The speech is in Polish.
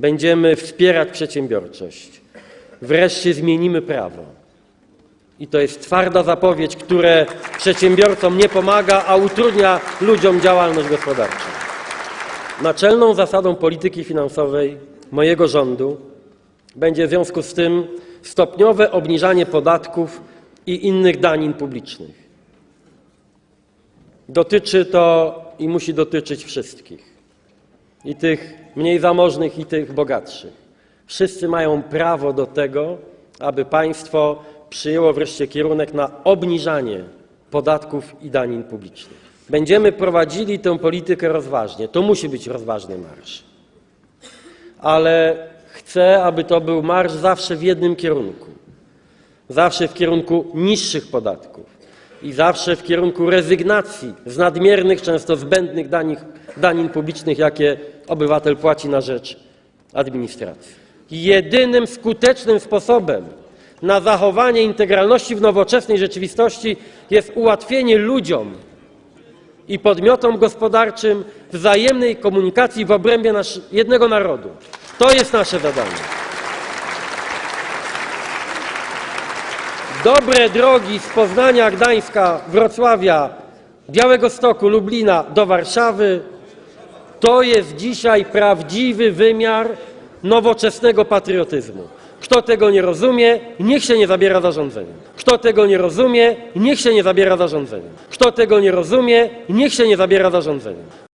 Będziemy wspierać przedsiębiorczość. Wreszcie zmienimy prawo. I to jest twarda zapowiedź, które przedsiębiorcom nie pomaga, a utrudnia ludziom działalność gospodarczą. Naczelną zasadą polityki finansowej mojego rządu będzie w związku z tym stopniowe obniżanie podatków i innych danin publicznych. Dotyczy to i musi dotyczyć wszystkich. I tych mniej zamożnych, i tych bogatszych. Wszyscy mają prawo do tego, aby państwo przyjęło wreszcie kierunek na obniżanie podatków i danin publicznych. Będziemy prowadzili tę politykę rozważnie. To musi być rozważny marsz. Ale chcę, aby to był marsz zawsze w jednym kierunku. Zawsze w kierunku niższych podatków i zawsze w kierunku rezygnacji z nadmiernych, często zbędnych danin, danin publicznych, jakie obywatel płaci na rzecz administracji. Jedynym skutecznym sposobem na zachowanie integralności w nowoczesnej rzeczywistości jest ułatwienie ludziom i podmiotom gospodarczym wzajemnej komunikacji w obrębie jednego narodu. To jest nasze zadanie. Dobre drogi z Poznania, Gdańska, Wrocławia, Białegostoku, Lublina do Warszawy to jest dzisiaj prawdziwy wymiar nowoczesnego patriotyzmu. Kto tego nie rozumie, niech się nie zabiera zarządzeniem. Kto tego nie rozumie, niech się nie zabiera zarządzeniem. Kto tego nie rozumie, niech się nie zabiera zarządzeniem.